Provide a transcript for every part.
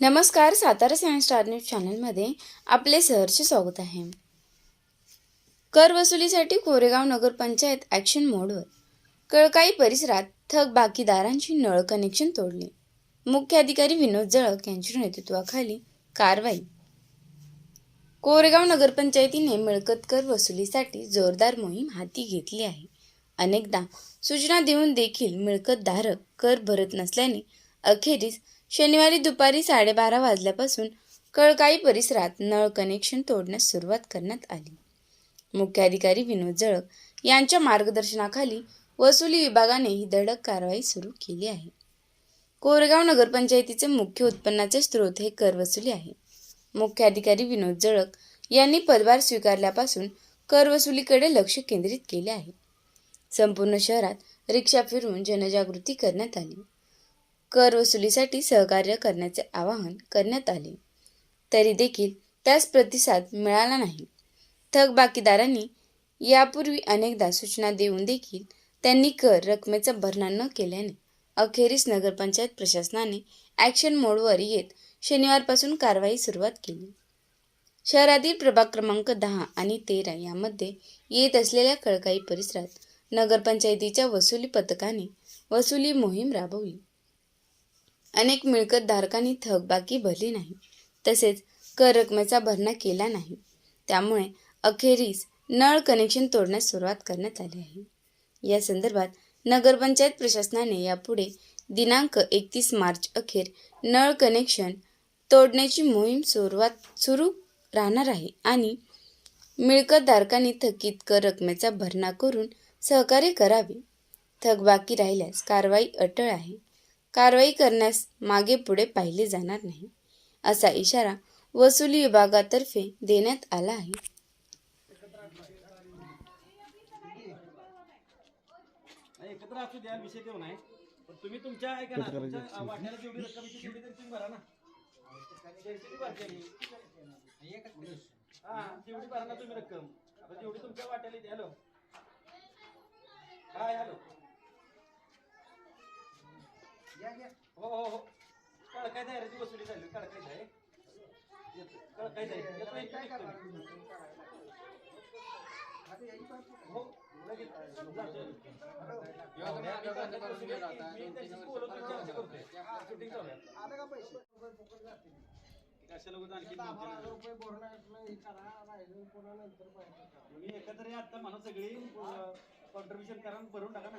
नमस्कार Satara science star news चॅनलमध्ये आपले सहर्ष स्वागत आहे. कर वसुलीसाठी कोरेगाव नगरपंचायत ॲक्शन मोडवर कळकाई परिसरात थकबाकीदारांची नळ कनेक्शन तोडली. मुख्य अधिकारी विनोद जळक यांच्या नेतृत्वाखाली कारवाई. कोरेगाव नगरपंचायतीने मिळकत कर वसुलीसाठी जोरदार मोहीम हाती घेतली आहे. अनेकदा सूचना देऊन देखील मिळकतधारक कर भरत नसल्याने अखेरीस शनिवारी दुपारी साडेबारा वाजल्यापासून कळकाई परिसरात नळ कनेक्शन तोडण्यास सुरुवात करण्यात आली. मुख्याधिकारी विनोद जळक यांच्या मार्गदर्शनाखाली वसुली विभागाने ही धडक कारवाई सुरू केली आहे. कोरेगाव नगरपंचायतीचे मुख्य उत्पन्नाचे स्रोत हे कर वसुली आहे. मुख्य अधिकारी विनोद जळक यांनी पदभार स्वीकारल्यापासून कर वसुलीकडे लक्ष केंद्रित केले आहे. संपूर्ण शहरात रिक्षा फिरवून जनजागृती करण्यात आली. कर वसुलीसाठी सहकार्य करण्याचे आवाहन करण्यात आले. तरी देखील त्यास प्रतिसाद मिळाला नाही. थकबाकीदारांनी यापूर्वी अनेकदा सूचना देऊन देखील त्यांनी कर रकमेचा भरणा न केल्याने अखेरीस नगरपंचायत प्रशासनाने ॲक्शन मोडवर येत शनिवारपासून कारवाई सुरुवात केली. शहरातील प्रभाग क्रमांक दहा आणि तेरा यामध्ये येत असलेल्या कळकाई परिसरात नगरपंचायतीच्या वसुली पथकाने वसुली मोहीम राबवली. अनेक मिळकतधारकांनी थकबाकी भरली नाही. तसेच कर रकमेचा भरणा केला नाही. त्यामुळे अखेरीस नळ कनेक्शन तोडण्यास सुरुवात करण्यात आली आहे. या संदर्भात नगरपंचायत प्रशासनाने यापुढे दिनांक एकतीस मार्च अखेर नळ कनेक्शन तोडण्याची मोहीम सुरुवात सुरू राहणार आहे आणि मिळकतधारकांनी थकीत कर रकमेचा भरणा करून सहकार्य करावे. थकबाकी राहिल्यास कारवाई अटळ आहे. कारवाई करण्यास मागे पुढे पाहिले जाणार नाही असा इशारा वसुली विभागातर्फे देण्यात आला आहे. नाही, एकत्र असू द्या विषय देऊ नाही पण तुम्ही तुमच्या ऐका ना तुमच्या अ, वाट्याला जेवढी रक्कम येते तेवढी तरी तुम्ही भरा ना. त्यांची भरते मी. हा तेवढी भरा ना तुम्ही रक्कम. आता जेवढी तुमच्या वाट्याला येते हॅलो. काय हॅलो. हो हो हो. कळ काय तयारीची वसुली झाली कळ काय आहे. कळ काय येतो एक मिनिट तुम्ही. हो लगेच. जातो. कशाला उगाच आणखी तुम्ही एकत्र या आता म्हणा सगळी कॉन्ट्रीब्युशन करा आणि भरून टाका ना.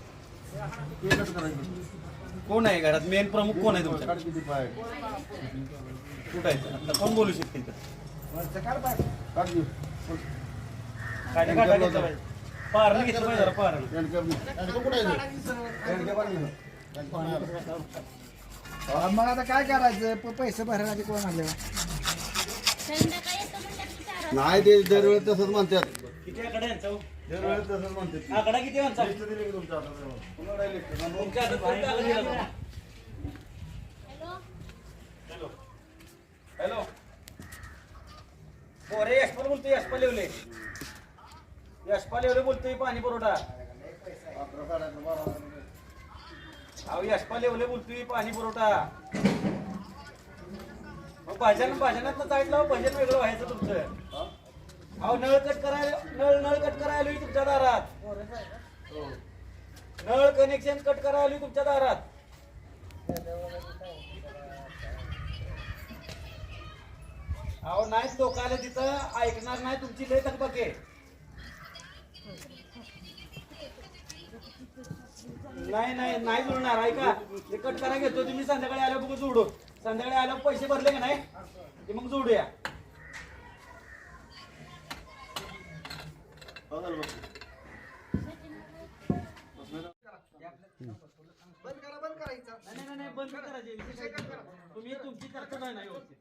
कोण आहे घरात? मेन प्रमुख कोण आहे तुमच्या? कुठं आहे? आता कोण बोलू शकते इथं? काय नाही काढा घेतलं पाहिजे. पारणं घेतलं पाहिजे जरा पारणं. मग आता काय करायचं? प- पैसे भरायला आधी कोण आले? नाही ते दरवेळेस तसंच म्हणतात. किती यांचा? दरवेळेस तसंच म्हणतात आकडा किती? लिस्ट दिली की तुमच्या हातात? पुन्हा नाही लिस्ट. तुमच्या हातात कोणता आकडा दिला तुम्हाला? हॅलो? पोरे यशपाल बोलतोय यशपाल येवले यशपाल येवले बोलतोय पाणी पुरवठा. अहो यशपाल येवले बोलतोय पाणी पुरवठा. मग भाजन भाजनात चाईट लावा भजन वेगळं व्हायचं तुमचं. अहो नळ कट करायला नळ नळ कट करायला आली तुमच्या दारात. नळ कनेक्शन कट करायला आली तुमच्या दारात. अहो नाही टोकायला तिथं. ऐकणार नाही तुमची लय थकबाके. नाही नाही नाही जुळणार. ऐका ते कट करा घेतो तुम्ही. संध्याकाळी आल्यावर बघू जोडू संध्याकाळी आल्यावर पैसे भरले का नाही? ते मग जोडूया हो झालं बघ. बंद करा बंद करायचं नाही नाही नाही बंद करायचे विषय काय तुम्ही तुमची चर्चा नाही ना व्यवस्थित.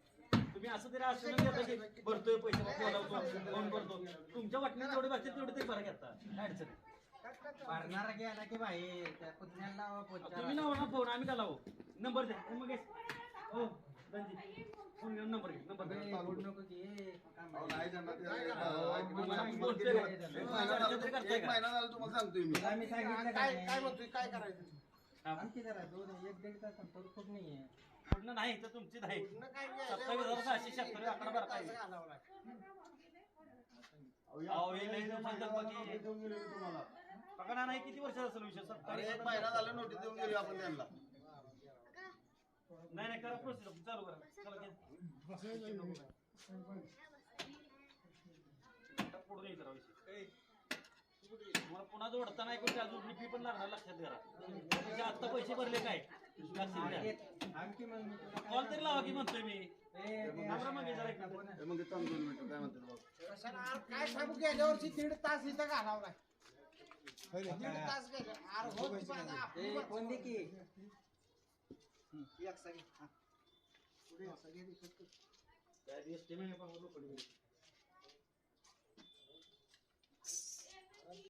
तुम्ही असं तरी असं की भरतोय पैसे बोलावतो भरतो? तुमच्या वाटणीत जेवढे बसतील तेवढे तरी घेता काय अडचण? भरणार गेला की भाई त्या पुतण्याला लावा पोचारा. तुम्ही नाव ना फोन आम्ही का लावू? नंबर द्या. मग हो रणजित फोन नंबर घे नंबर तुम्हाला सांगतोय मी. तुला मी सांगितलं का नाही? काय करायचं? हा. आमची जरा दोन एक दीड तास तर खूप नाहीये. पूर्ण नाही तर तुमची नाही सत्तावीस हजार सहाशे अकरा बारा काय अहो हे लई दिवसांचं बाकी देऊन गेलो मी तुम्हाला. पकडा नाही किती वर्षाचा असेल विषय? अरे सत्तावीस एक महिना झाला नोटीस देऊन गेली आपण त्यांना. नाही नाही करा प्रोसिजर चालू करा. चला घ्या. मला पुन्हा जोडता नाही कोणत्या अजून फी पण लागणार लक्षात घ्या तुमचे आता पैसे भरले काय? कॉल तरी लावा की म्हणतोय मी. मग दोन मिनिटं काय म्हणतात बाबा काय सांगू गेल्या वर्षी दीड तास इथं घालावलाय दीड तास गेले. अरे हो की. एक second. पुढे सगळे दिसत काय दिसते पण